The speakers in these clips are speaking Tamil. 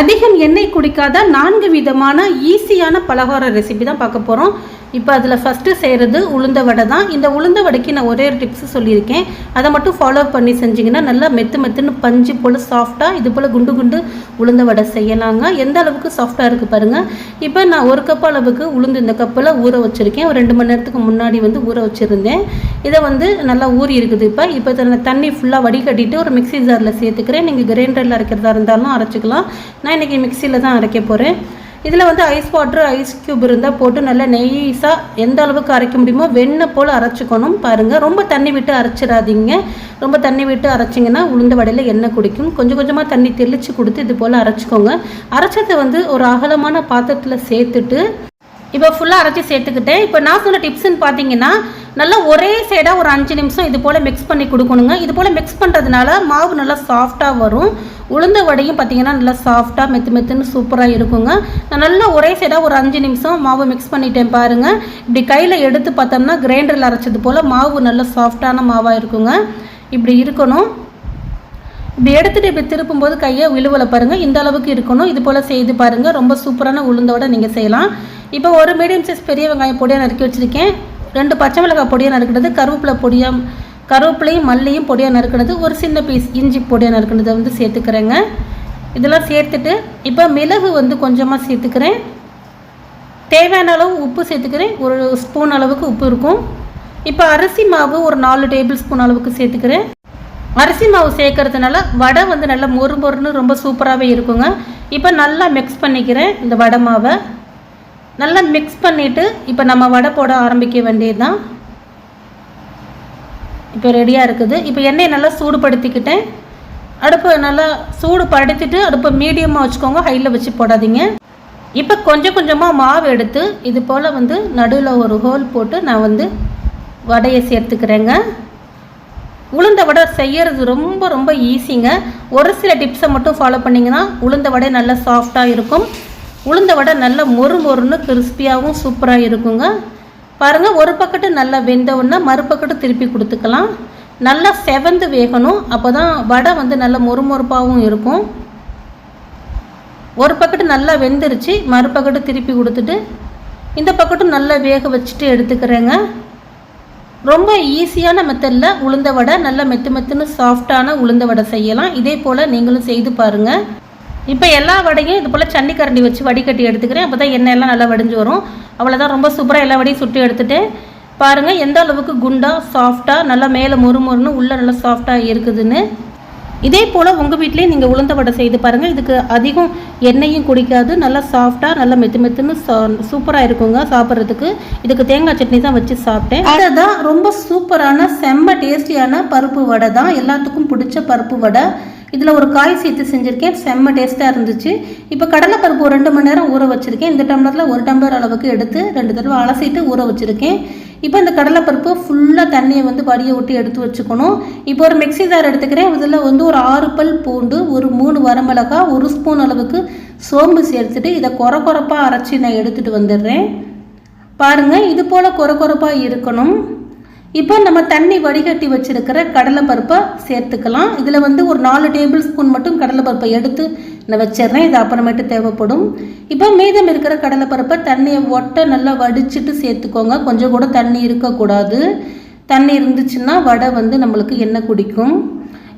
அதிகம் எண்ணெய் குடிக்காத நான்கு விதமான ஈஸியான பலகார ரெசிபி தான் பார்க்க போகிறோம் இப்போ அதில் ஃபஸ்ட்டு செய்கிறது உளுந்த வடை தான். இந்த உளுந்த வடைக்கு நான் ஒரே ஒரு டிப்ஸ் சொல்லியிருக்கேன். அதை மட்டும் ஃபாலோ பண்ணி செஞ்சிங்கன்னா நல்லா மெத்து மெத்துன்னு பஞ்சு போல் சாஃப்டாக இது போல் குண்டு குண்டு உளுந்த வடை செய்யலாங்க. எந்த அளவுக்கு சாஃப்டாக இருக்குது பாருங்கள் இப்போ நான் ஒரு கப் அளவுக்கு உளுந்து இந்த கப்பில் ஊற வச்சுருக்கேன். ஒரு ரெண்டு மணி நேரத்துக்கு முன்னாடி வந்து ஊற வச்சுருந்தேன். இதை வந்து நல்லா ஊறி இருக்குது இப்போ. இப்போ இதில் தண்ணி ஃபுல்லாக வடிகட்டிட்டு ஒரு மிக்ஸி ஜாரில் சேர்த்துக்கிறேன். நீங்கள் கிரைண்டரில் அரைக்கிறதா இருந்தாலும் அரைச்சிக்கலாம். நான் இன்றைக்கி மிக்சியில் தான் அரைக்க போகிறேன் இதில் வந்து ஐஸ் வாட்டர் ஐஸ் க்யூப் இருந்தால் போட்டு நல்லா நெய்ஸாக எந்த அளவுக்கு அரைக்க முடியுமோ வெண்ணெய் போல் அரைச்சிக்கணும் பாருங்கள் ரொம்ப தண்ணி விட்டு அரைச்சிடாதீங்க. ரொம்ப தண்ணி விட்டு அரைச்சிங்கன்னா உளுந்த வடையில் எண்ணெய் குடிக்கும். கொஞ்சம் கொஞ்சமாக தண்ணி தெளித்து கொடுத்து இது போல் அரைச்சிக்கோங்க. அரைச்சதை வந்து ஒரு அகலமான பாத்திரத்தில் சேர்த்துட்டு இப்போ ஃபுல்லாக அரைச்சி சேர்த்துக்கிட்டேன். இப்போ நான் சொன்ன டிப்ஸ்ன்னு பார்த்தீங்கன்னா நல்லா ஒரே சைடாக ஒரு அஞ்சு நிமிஷம் இது போல் மிக்ஸ் பண்ணி கொடுக்கணுங்க. இது போல் மிக்ஸ் பண்ணுறதுனால மாவு நல்லா சாஃப்டாக வரும். உளுந்த வடையும் பார்த்தீங்கன்னா நல்லா சாஃப்டாக மெத்து மெத்துன்னு சூப்பராக இருக்குங்க. நான் நல்லா ஒரே சைடாக ஒரு அஞ்சு நிமிஷம் மாவு மிக்ஸ் பண்ணிட்டேன் பாருங்கள் இப்படி கையில் எடுத்து பார்த்தோம்னா கிரைண்டரில் அரைச்சது போல் மாவு நல்லா சாஃப்டான மாவாக இருக்குங்க. இப்படி இருக்கணும். இப்படி எடுத்துகிட்டு இப்படி திருப்பும்போது கையை விழுவில் பாருங்கள் இந்த அளவுக்கு இருக்கணும். இது போல் செய்து பாருங்கள் ரொம்ப சூப்பரான உளுந்தோட நீங்கள் செய்யலாம். இப்போ ஒரு மீடியம் சைஸ் பெரிய வெங்காயம் பொடியாக நறுக்கி வச்சுருக்கேன். ரெண்டு பச்சை மிளகாய் பொடியாக நறுக்கிறது கருவேப்பிலை பொடியாக கருவேப்பிலையும் மல்லியும் பொடியாக நறுக்கிறது ஒரு சின்ன பீஸ் இஞ்சி பொடியாக நறுக்கிறது வந்து சேர்த்துக்கிறேங்க. இதெல்லாம் சேர்த்துட்டு இப்போ மிளகு வந்து கொஞ்சமாக சேர்த்துக்கிறேன். தேவையான அளவு உப்பு சேர்த்துக்கிறேன். ஒரு ஸ்பூன் அளவுக்கு உப்பு இருக்கும். இப்போ அரிசி மாவு ஒரு நாலு டேபிள் ஸ்பூன் அளவுக்கு சேர்த்துக்கிறேன். அரிசி மாவு சேர்க்கறதுனால வடை வந்து நல்லா மொறு மொறுன்னு ரொம்ப சூப்பராகவே இருக்குங்க. இப்போ நல்லா மிக்ஸ் பண்ணிக்கிறேன் இந்த வடை மாவை. நல்லா மிக்ஸ் பண்ணிவிட்டு இப்போ நம்ம வடை போட ஆரம்பிக்க வேண்டியது தான் இப்போ ரெடியாக இருக்குது. இப்போ எண்ணெயை நல்லா சூடுபடுத்திக்கிட்டேன். அடுப்பை நல்லா சூடு படுத்திட்டு அடுப்பை மீடியமாக வச்சுக்கோங்க. ஹையில் வச்சு போடாதீங்க. இப்போ கொஞ்சம் கொஞ்சமாக மாவு எடுத்து இது போல் வந்து நடுவில் ஒரு ஹோல் போட்டு நான் வந்து வடையை சேர்த்துக்கிறேங்க. உளுந்த வடை செய்யறது ரொம்ப ரொம்ப ஈஸிங்க ஒரு சில டிப்ஸை மட்டும் ஃபாலோ பண்ணிங்கன்னா உளுந்த வடை நல்லா சாஃப்டாக இருக்கும். உளுந்த வடை நல்லா மொறு மொறுன்னு கிறிஸ்பியாகவும் சூப்பராக இருக்குங்க. பாருங்கள் ஒரு பக்கட்டு நல்லா வெந்தவுடனே மறுபக்கெட்டு திருப்பி கொடுத்துக்கலாம். நல்லா செவந்து வேகணும் அப்போ தான் வடை வந்து நல்லா மொறுமொறுப்பாகவும் இருக்கும். ஒரு பக்கட்டு நல்லா வெந்துருச்சு மறுபக்கெட்டு திருப்பி கொடுத்துட்டு இந்த பக்கட்டும் நல்லா வேக வச்சுட்டு எடுத்துக்கிறேங்க. ரொம்ப ஈஸியான மெத்தடில் உளுந்த வடை நல்ல மெத்து மெத்துன்னு சாஃப்டான உளுந்த வடை செய்யலாம். இதே போல் நீங்களும் செய்து பாருங்கள் இப்போ எல்லா வடையும் இது போல் சன்னி கரண்டி வச்சு வடிகட்டி எடுத்துக்கிறேன். அப்போ தான் எண்ணெய் எல்லாம் நல்லா வடிஞ்சு வரும். அவ்வளோதான் ரொம்ப சூப்பராக எல்லா வடையும் சுட்டு எடுத்துகிட்டு பாருங்கள் எந்த அளவுக்கு குண்டாக சாஃப்டாக நல்லா மேலே மொறு மொறுன்னு உள்ளே நல்லா சாஃப்டாக இருக்குதுன்னு. இதே போல் உங்கள் வீட்டிலே நீங்கள் உளுந்த வடை செய்து பாருங்கள் இதுக்கு அதிகம் எண்ணெயும் குடிக்காது. நல்லா சாஃப்டாக நல்லா மெத்து மெத்துன்னு சூப்பராக இருக்குங்க சாப்பிட்றதுக்கு. இதுக்கு தேங்காய் சட்னி தான் வச்சு சாப்பிட்டேன். அதுதான் ரொம்ப சூப்பரான செம்ம டேஸ்டியான பருப்பு வடை தான். எல்லாத்துக்கும் பிடிச்ச பருப்பு வடை. இதில் ஒரு காய் சேர்த்து செஞ்சுருக்கேன். செம்ம டேஸ்ட்டாக இருந்துச்சு. இப்போ கடலைப்பருப்பு ஒரு ரெண்டு மணி நேரம் ஊற வச்சுருக்கேன். இந்த டம்ளரில் ஒரு டம்ளர் அளவுக்கு எடுத்து ரெண்டு தடவை அலசிட்டு ஊற வச்சுருக்கேன். இப்போ இந்த கடலைப்பருப்பு ஃபுல்லாக தண்ணியை வந்து வடியை விட்டு எடுத்து வச்சுக்கணும். இப்போ ஒரு மிக்ஸி ஜார் எடுத்துக்கிறேன். இதில் வந்து ஒரு ஆறு பல் பூண்டு ஒரு மூணு வரமிளகா ஒரு ஸ்பூன் அளவுக்கு சோம்பு சேர்த்துட்டு இதை குற குறப்பாக அரைச்சி நான் எடுத்துகிட்டு வந்துடுறேன். பாருங்கள் இது போல் குறை குறப்பாக இருக்கணும். இப்போ நம்ம தண்ணி வடிகட்டி வச்சிருக்கிற கடலைப்பருப்பை சேர்த்துக்கலாம். இதில் வந்து ஒரு நாலு டேபிள் ஸ்பூன் மட்டும் கடலைப்பருப்பை எடுத்து நான் வச்சிடுறேன். இது அப்புறமேட்டு தேவைப்படும். இப்போ மீதம் இருக்கிற கடலைப்பருப்பை தண்ணியை ஒட்ட நல்லா வடிச்சிட்டு சேர்த்துக்கோங்க. கொஞ்சம் கூட தண்ணி இருக்கக்கூடாது. தண்ணி இருந்துச்சுன்னா வடை வந்து நம்மளுக்கு எண்ணெய் குடிக்கும்.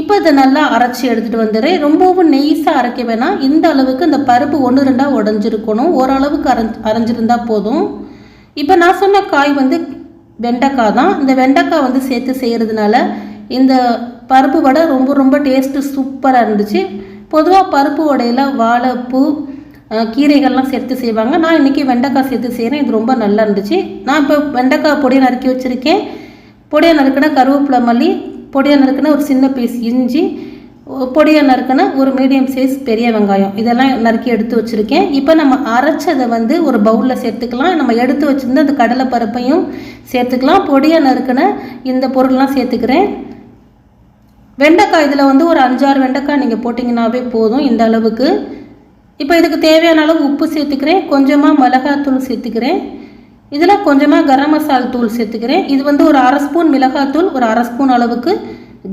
இப்போ இதை நல்லா அரைச்சி எடுத்துகிட்டு வந்துடுறேன். ரொம்பவும் நெய்ஸாக அரைக்க வேணாம். இந்த அளவுக்கு இந்த பருப்பு ஒன்று ரெண்டாக உடஞ்சிருக்கணும். ஓரளவுக்கு அரைஞ்சி அரைஞ்சிருந்தா போதும். இப்போ நான் சொன்ன காய் வந்து வெண்டைக்காய் தான். இந்த வெண்டைக்காய் வந்து சேர்த்து செய்கிறதுனால இந்த பருப்பு வடை ரொம்ப ரொம்ப டேஸ்ட்டு சூப்பராக இருந்துச்சு. பொதுவாக பருப்பு வடையில் வாழைப்பூ கீரைகள்லாம் சேர்த்து செய்வாங்க. நான் இன்றைக்கி வெண்டைக்காய் சேர்த்து செய்கிறேன் இது ரொம்ப நல்லா இருந்துச்சு. நான் இப்போ வெண்டைக்காய் பொடியை நறுக்கி வச்சுருக்கேன். பொடியை நறுக்கினா கருவேப்பிலை மல்லி பொடியை நறுக்கினா ஒரு சின்ன பீஸ் இஞ்சி பொடியை நறுக்கின ஒரு மீடியம் சைஸ் பெரிய வெங்காயம். இதெல்லாம் நறுக்கி எடுத்து வச்சுருக்கேன். இப்போ நம்ம அரைச்சதை வந்து ஒரு பவுலில் சேர்த்துக்கலாம். நம்ம எடுத்து வச்சுருந்து அந்த கடலை பருப்பையும் சேர்த்துக்கலாம். பொடியை நறுக்கின இந்த பொருள்லாம் சேர்த்துக்கிறேன். வெண்டைக்காய் இதில் வந்து ஒரு அஞ்சாறு வெண்டைக்காய் நீங்கள் போட்டிங்கனாவே போதும் இந்த அளவுக்கு. இப்போ இதுக்கு தேவையான அளவு உப்பு சேர்த்துக்கிறேன். கொஞ்சமாக மிளகாத்தூள் சேர்த்துக்கிறேன். இதில் கொஞ்சமாக கரம் மசால் தூள் சேர்த்துக்கிறேன். இது வந்து ஒரு அரை ஸ்பூன் மிளகாத்தூள் ஒரு அரை ஸ்பூன் அளவுக்கு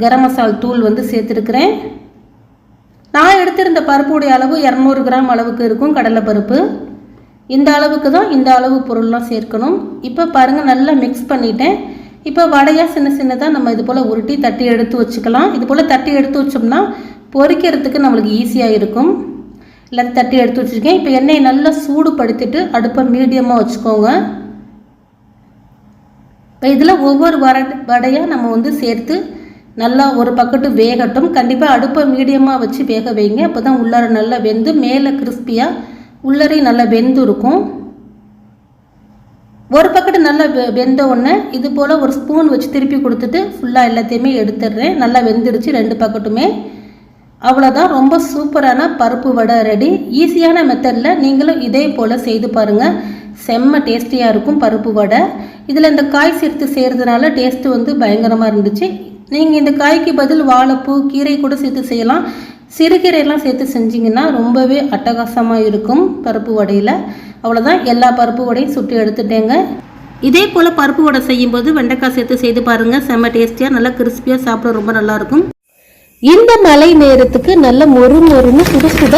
கரம் மசால் தூள் வந்து சேர்த்துருக்கிறேன். நான் எடுத்திருந்த பருப்புடைய அளவு இரநூறு கிராம் அளவுக்கு இருக்கும் கடலைப்பருப்பு இந்த அளவுக்கு தான் இந்த அளவு பொருள்லாம் சேர்க்கணும். இப்போ பாருங்கள் நல்லா மிக்ஸ் பண்ணிட்டேன். இப்போ வடையாக சின்ன சின்னதாக நம்ம இது போல் உருட்டி தட்டி எடுத்து வச்சுக்கலாம். இது போல் தட்டி எடுத்து வச்சோம்னா பொரிக்கிறதுக்கு நம்மளுக்கு ஈஸியாக இருக்கும். இல்லை தட்டி எடுத்து வச்சுருக்கேன். இப்போ எண்ணெயை நல்லா சூடுபடுத்திட்டு அடுப்பை மீடியமாக வச்சுக்கோங்க. இப்போ இதில் ஒவ்வொரு வர வடையாக நம்ம வந்து சேர்த்து நல்லா ஒரு பக்கத்து வேகட்டும். கண்டிப்பாக அடுப்பை மீடியமாக வச்சு வேக வைங்க. அப்போ தான் உள்ளார நல்லா வெந்து மேலே கிறிஸ்பியாக உள்ளரை நல்லா வெந்து இருக்கும் ஒரு பக்கட்டு நல்லா வெ வெந்த உடனே இது போல் ஒரு ஸ்பூன் வச்சு திருப்பி கொடுத்துட்டு ஃபுல்லாக எல்லாத்தையுமே எடுத்துடுறேன். நல்லா வெந்துடுச்சு ரெண்டு பக்கட்டுமே. அவ்வளோதான் ரொம்ப சூப்பரான பருப்பு வடை ரெடி ஈஸியான மெத்தடில் நீங்களும் இதே போல் செய்து பாருங்கள் செம்ம டேஸ்டியாக இருக்கும் பருப்பு வடை. இதில் இந்த காய் சேர்த்து செய்கிறதுனால டேஸ்ட்டு வந்து பயங்கரமாக இருந்துச்சு. நீங்கள் இந்த காய்க்கு பதில் வாழைப்பூ கீரை கூட சேர்த்து செய்யலாம். சிறுகீரையெல்லாம் சேர்த்து செஞ்சிங்கன்னா ரொம்பவே அட்டகாசமாக இருக்கும் பருப்பு வடையில். அவ்வளோதான் எல்லா பருப்பு வடையும் சுட்டு எடுத்துட்டேங்க. இதே போல் பருப்பு வடை செய்யும்போது வெண்டைக்காய் சேர்த்து செய்து பாருங்கள் செம்ம டேஸ்டியாக நல்லா கிறிஸ்பியாக சாப்பிட ரொம்ப நல்லாயிருக்கும். இந்த மழை நேரத்துக்கு நல்ல மொறு மொறுன்னு சுட சுட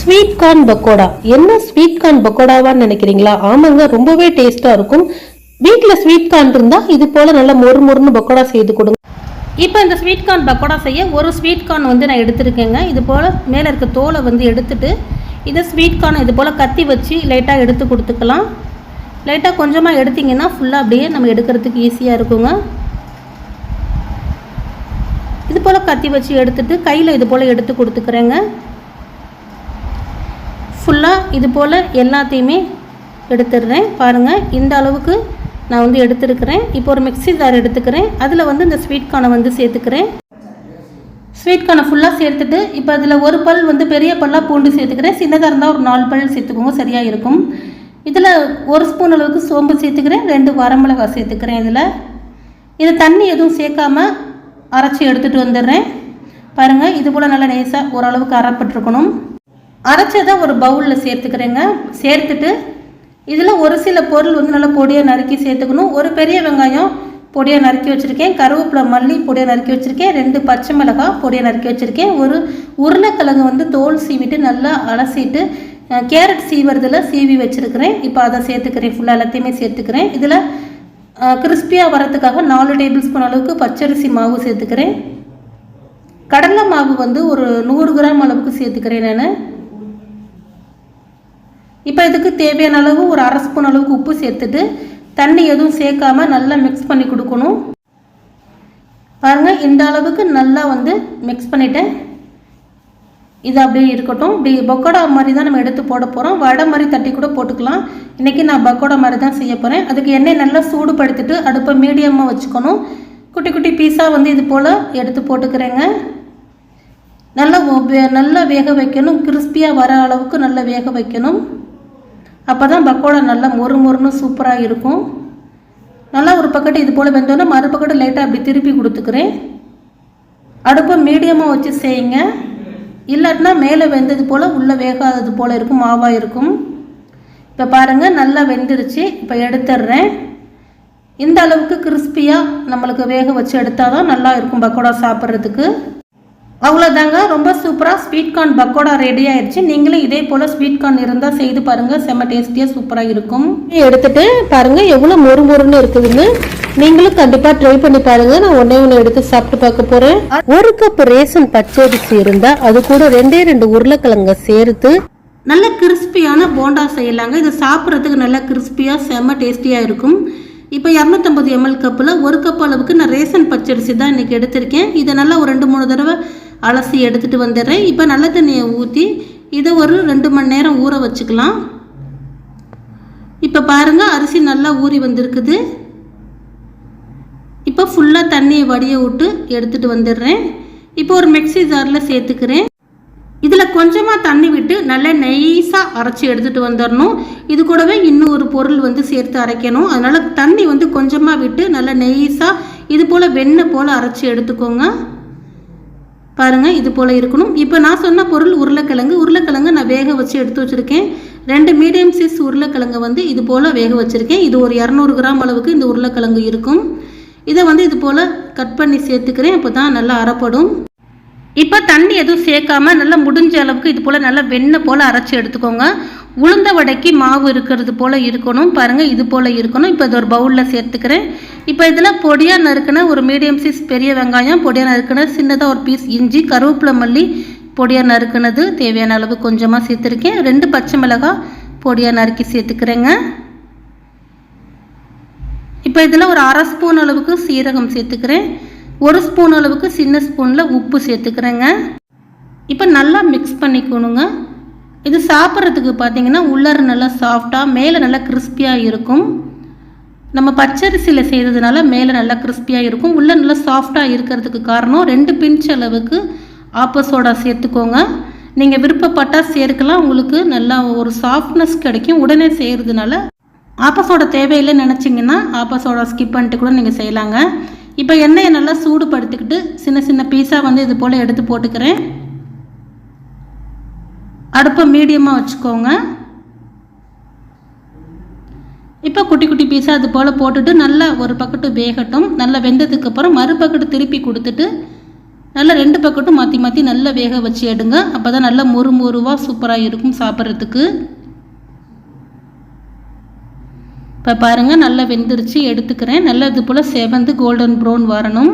ஸ்வீட் கார்ன் பக்கோடா. என்ன ஸ்வீட் கார்ன் பக்கோடாவான்னு நினைக்கிறீங்களா? ஆமாங்க ரொம்பவே டேஸ்ட்டாக இருக்கும். வீட்டில் ஸ்வீட் கார்ன் இருந்தால் இது போல் நல்ல மொறு மொறுன்னு பக்கோடா செய்து கொடுங்க. இப்போ இந்த ஸ்வீட் கார்ன் பக்கோடா செய்ய ஒரு ஸ்வீட் கார்ன் வந்து நான் எடுத்துருக்கேங்க. இது போல் மேலே இருக்க தோலை வந்து எடுத்துட்டு இதை ஸ்வீட் கார்ன் இது போல் கத்தி வச்சு லைட்டாக எடுத்து கொடுத்துக்கலாம். லைட்டாக கொஞ்சமாக எடுத்திங்கன்னா ஃபுல்லாக அப்படியே நம்ம எடுக்கிறதுக்கு ஈஸியாக இருக்குங்க. இது போல் கத்தி வச்சு எடுத்துட்டு கையில் இது போல் எடுத்து கொடுத்துக்கிறேங்க. ஃபுல்லாக இது போல் எல்லாத்தையுமே எடுத்துடுறேன். பாருங்கள் இந்த அளவுக்கு நான் வந்து எடுத்துருக்கிறேன். இப்போ ஒரு மிக்ஸி ஜார் எடுத்துக்கிறேன். அதில் வந்து இந்த ஸ்வீட் கார்னை வந்து சேர்த்துக்கிறேன். ஸ்வீட் கார்னை ஃபுல்லாக சேர்த்துட்டு இப்போ அதில் ஒரு பல் வந்து பெரிய பல்லாக பூண்டு சேர்த்துக்கிறேன். சின்னதாக இருந்தால் ஒரு நாலு பல் சேர்த்துக்கோங்க சரியாக இருக்கும். இதில் ஒரு ஸ்பூன் அளவுக்கு சோம்பு சேர்த்துக்கிறேன். ரெண்டு வரமிளகாய் சேர்த்துக்கிறேன் இதில். இது தண்ணி எதுவும் சேர்க்காம அரைச்சி எடுத்துகிட்டு வந்துடுறேன். பாருங்கள் இது போல் நல்லா நைஸாக ஓரளவுக்கு அரைப்பட்டிருக்கணும். அரைச்சதை ஒரு பவுலில் சேர்த்துக்கிறேங்க. சேர்த்துட்டு இதில் ஒரு சில பொருள் வந்து நல்லா பொடியாக நறுக்கி சேர்த்துக்கணும். ஒரு பெரிய வெங்காயம் பொடியாக நறுக்கி வச்சுருக்கேன். கருவேப்பிலை மல்லி பொடியாக நறுக்கி வச்சுருக்கேன். ரெண்டு பச்சை மிளகாய் பொடியாக நறுக்கி வச்சுருக்கேன். ஒரு உருளைக்கிழங்கு வந்து தோல் சீவிட்டு நல்லா அலசிட்டு கேரட் சீவறதில் சீவி வச்சுருக்கிறேன். இப்போ அதை சேர்த்துக்கிறேன். ஃபுல்லாக எல்லாத்தையுமே சேர்த்துக்கிறேன். இதில் கிறிஸ்பியாக வரதுக்காக நாலு டேபிள் ஸ்பூன் அளவுக்கு பச்சரிசி மாவு சேர்த்துக்கிறேன். கடலை மாவு வந்து ஒரு நூறு கிராம் அளவுக்கு சேர்த்துக்கிறேன் நான். இப்போ இதுக்கு தேவையான அளவு ஒரு அரை ஸ்பூன் அளவுக்கு உப்பு சேர்த்துட்டு தண்ணி எதுவும் சேர்க்காம நல்லா மிக்ஸ் பண்ணி கொடுக்கணும். பாருங்கள் இந்த அளவுக்கு நல்லா வந்து மிக்ஸ் பண்ணிவிட்டேன் இது அப்படியே இருக்கட்டும். இப்படி பக்கோடா மாதிரி தான் நம்ம எடுத்து போட போகிறோம் வடை மாதிரி தட்டி கூட போட்டுக்கலாம். இன்றைக்கி நான் பக்கோடா மாதிரி தான் செய்ய போகிறேன் அதுக்கு எண்ணெய் நல்லா சூடுபடுத்திட்டு அடுப்பை மீடியமாக வச்சுக்கணும். குட்டி குட்டி பீஸாக வந்து இது போல் எடுத்து போட்டுக்கிறேங்க. நல்லா நல்லா வேக வைக்கணும். கிறிஸ்பியாக வர அளவுக்கு நல்லா வேக வைக்கணும். அப்போ தான் பக்கோடா நல்லா மொறு மொறுன்னு சூப்பராக இருக்கும். நல்லா ஒரு பக்கெட்டு இது போல் வெந்தோன்னா மறுபக்கெட்டு லைட்டாக அப்படி திருப்பி கொடுத்துக்கிறேன். அடுப்பை மீடியமாக வச்சு செய்யுங்க. இல்லாட்டினா மேலே வெந்தது போல் உள்ளே வேகாதது போல் இருக்கும் மாவாக இருக்கும். இப்போ பாருங்கள் நல்லா வெந்துருச்சு. இப்போ எடுத்துடுறேன். இந்த அளவுக்கு கிறிஸ்பியாக நம்மளுக்கு வேக வச்சு எடுத்தால் தான் நல்லா இருக்கும் பக்கோடா சாப்பிட்றதுக்கு. அவ்வளோதாங்க ரொம்ப சூப்பராக ஸ்வீட் கார்ன் பக்கோடா ரெடி ஆயிடுச்சு நீங்களும் இதே போல் ஸ்வீட் கார்ன் இருந்தால் செய்து பாருங்கள் செம்ம டேஸ்டியாக சூப்பராக இருக்கும். எடுத்துட்டு பாருங்கள் எவ்வளோ மொறு மொறுன்னு இருக்குதுன்னு. நீங்களும் கண்டிப்பாக ட்ரை பண்ணி பாருங்க. நான் ஒன்றே ஒன்று எடுத்து சாப்பிட்டு பார்க்க போகிறேன் ஒரு கப் ரேசன் பச்சரிசி இருந்தால் அது கூட ரெண்டே ரெண்டு உருளைக்கிழங்க சேர்த்து நல்ல கிறிஸ்பியான போண்டா செய்யலாங்க. இது சாப்பிட்றதுக்கு நல்ல கிறிஸ்பியாக செம்ம டேஸ்டியாக இருக்கும். இப்போ இரநூத்தம்பது எம்எல் கப்பில் ஒரு கப் அளவுக்கு நான் ரேசன் பச்சரிசி தான் இன்றைக்கி எடுத்திருக்கேன். இதை நல்லா ஒரு ரெண்டு மூணு தடவை அலசி எடுத்துகிட்டு வந்துடுறேன். இப்போ நல்ல தண்ணியை ஊற்றி இதை ஒரு ரெண்டு மணி நேரம் ஊற வச்சுக்கலாம். இப்போ பாருங்கள் அரிசி நல்லா ஊறி வந்திருக்குது. இப்போ ஃபுல்லாக தண்ணியை வடிய விட்டு எடுத்துகிட்டு வந்துடுறேன். இப்போ ஒரு மிக்ஸி ஜாரில் சேர்த்துக்கிறேன். இதில் கொஞ்சமாக தண்ணி விட்டு நல்லா நைஸாக அரைச்சி எடுத்துகிட்டு வந்துடணும். இது கூடவே இன்னும் ஒரு பொருள் வந்து சேர்த்து அரைக்கணும். அதனால் தண்ணி வந்து கொஞ்சமாக விட்டு நல்லா நைஸாக இது போல் வெண்ணெய் போல் அரைச்சி எடுத்துக்கோங்க. பாருங்கள் இது போல் இருக்கணும். இப்போ நான் சொன்ன பொருள் உருளைக்கிழங்கு. உருளைக்கிழங்கு நான் வேக வச்சு எடுத்து வச்சுருக்கேன். ரெண்டு மீடியம் சைஸ் உருளைக்கிழங்கு வந்து இது போல் வேக வச்சுருக்கேன். இது ஒரு இரநூறு கிராம் அளவுக்கு இந்த உருளைக்கிழங்கு இருக்கும். இதை வந்து இது போல் கட் பண்ணி சேர்த்துக்கிறேன். அப்போ தான் நல்லா அறப்படும் இப்போ தண்ணி எதுவும் சேர்க்காம நல்லா முடிஞ்ச அளவுக்கு இது போல் நல்லா வெண்ணெய் போல் அரைச்சி எடுத்துக்கோங்க. உளுந்த வடைக்கு மாவு இருக்கிறது போல் இருக்கணும். பாருங்கள் இது போல் இருக்கணும். இப்போ இது ஒரு பவுலில் சேர்த்துக்கிறேன். இப்போ இதில் பொடியாக நறுக்கின ஒரு மீடியம் சைஸ் பெரிய வெங்காயம் பொடியாக நறுக்கின சின்னதாக ஒரு பீஸ் இஞ்சி கருவேப்பிலை மல்லி பொடியாக நறுக்கினது தேவையான அளவு கொஞ்சமாக சேர்த்துருக்கேன். ரெண்டு பச்சை மிளகாய் பொடியாக நறுக்கி சேர்த்துக்கிறேங்க. இப்போ இதில் ஒரு அரை ஸ்பூன் அளவுக்கு சீரகம் சேர்த்துக்கிறேன். ஒரு ஸ்பூன் அளவுக்கு சின்ன ஸ்பூனில் உப்பு சேர்த்துக்கிறேங்க. இப்போ நல்லா மிக்ஸ் பண்ணிக்கணுங்க. இது சாப்பிட்றதுக்கு பார்த்தீங்கன்னா உள்ளர நல்லா சாஃப்டாக மேலே நல்லா கிறிஸ்பியாக இருக்கும். நம்ம பச்சரிசியில் செய்கிறதுனால மேலே நல்லா கிறிஸ்பியாக இருக்கும். உள்ளே நல்லா சாஃப்டாக இருக்கிறதுக்கு காரணம் ரெண்டு பிஞ்ச் அளவுக்கு ஆப்பசோடா சேர்த்துக்கோங்க. நீங்கள் விருப்பப்பட்டால் சேர்க்கலாம். உங்களுக்கு நல்லா ஒரு சாஃப்ட்னஸ் கிடைக்கும். உடனே செய்கிறதுனால ஆப்பசோட தேவையில்லை நினச்சிங்கன்னா ஆப்பசோடா ஸ்கிப் பண்ணிட்டு கூட நீங்கள் செய்யலாங்க. இப்போ எண்ணெயை நல்லா சூடுபடுத்திக்கிட்டு சின்ன சின்ன பீஸாக வந்து இது போல் எடுத்து போட்டுக்கிறேன். அடுப்பை மீடியமாக வச்சுக்கோங்க. இப்போ குட்டி குட்டி பீஸாக அது போல் போட்டுட்டு நல்லா ஒரு பக்கெட்டு வேகட்டும். நல்லா வெந்ததுக்கப்புறம் பக்கெட்டு திருப்பி கொடுத்துட்டு நல்லா ரெண்டு பக்கட்டும் மாற்றி மாற்றி நல்லா வேக வச்சு எடுங்க. அப்போ தான் நல்லா மொறு மொறுவாக சூப்பராக இருக்கும் சாப்பிட்றதுக்கு. இப்போ பாருங்கள் நல்லா வெந்துருச்சு எடுத்துக்கிறேன். நல்லா இது போல் செவந்து கோல்டன் ப்ரௌன் வரணும்.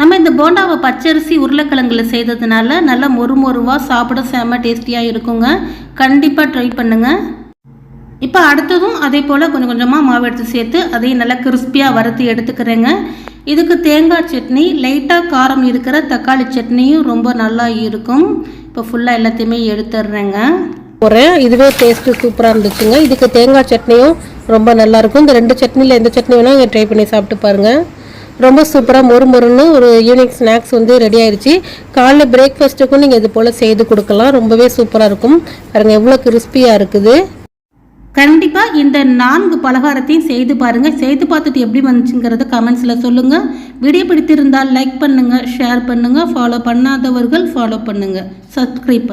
நம்ம இந்த போண்டாவை பச்சரிசி உருளைக்கிழங்குல செய்ததுனால நல்லா மொறு மொறுவாக சாப்பிட செம்ம டேஸ்டியாக இருக்குங்க. கண்டிப்பாக ட்ரை பண்ணுங்கள் இப்போ அடுத்ததும் அதே போல் கொஞ்சம் கொஞ்சமாக மாவு எடுத்து சேர்த்து அதையும் நல்லா கிறிஸ்பியாக வறுத்து எடுத்துக்கிறேங்க. இதுக்கு தேங்காய் சட்னி லைட்டாக காரம் இருக்கிற தக்காளி சட்னியும் ரொம்ப நல்லா இருக்கும். இப்போ ஃபுல்லாக எல்லாத்தையுமே எடுத்துடுறேங்க போகிறேன் இதுவே டேஸ்ட்டு சூப்பராக இருந்துச்சுங்க. இதுக்கு தேங்காய் சட்னியும் ரொம்ப நல்லாயிருக்கும் இந்த ரெண்டு சட்னியில் எந்த சட்னி வேணால் இங்கே ட்ரை பண்ணி சாப்பிட்டு பாருங்கள் ரொம்ப சூப்பராக மொறு மொறுன்னு ஒரு யூனிக் ஸ்நாக்ஸ் வந்து ரெடி ஆயிடுச்சு காலைல பிரேக்ஃபாஸ்ட்டுக்கும் நீங்கள் இது போல் செய்து கொடுக்கலாம். ரொம்பவே சூப்பராக இருக்கும். பாருங்கள் எவ்வளோ கிறிஸ்பியாக இருக்குது. கண்டிப்பாக இந்த நான்கு பலகாரத்தையும் செய்து பாருங்கள் செய்து பார்த்துட்டு எப்படி வந்துச்சுங்கிறத கமெண்ட்ஸில் சொல்லுங்கள் வீடியோ பிடித்திருந்தால் லைக் பண்ணுங்கள் ஷேர் பண்ணுங்கள் ஃபாலோ பண்ணாதவர்கள் ஃபாலோ பண்ணுங்கள் சப்ஸ்கிரைப் பண்ணுங்கள்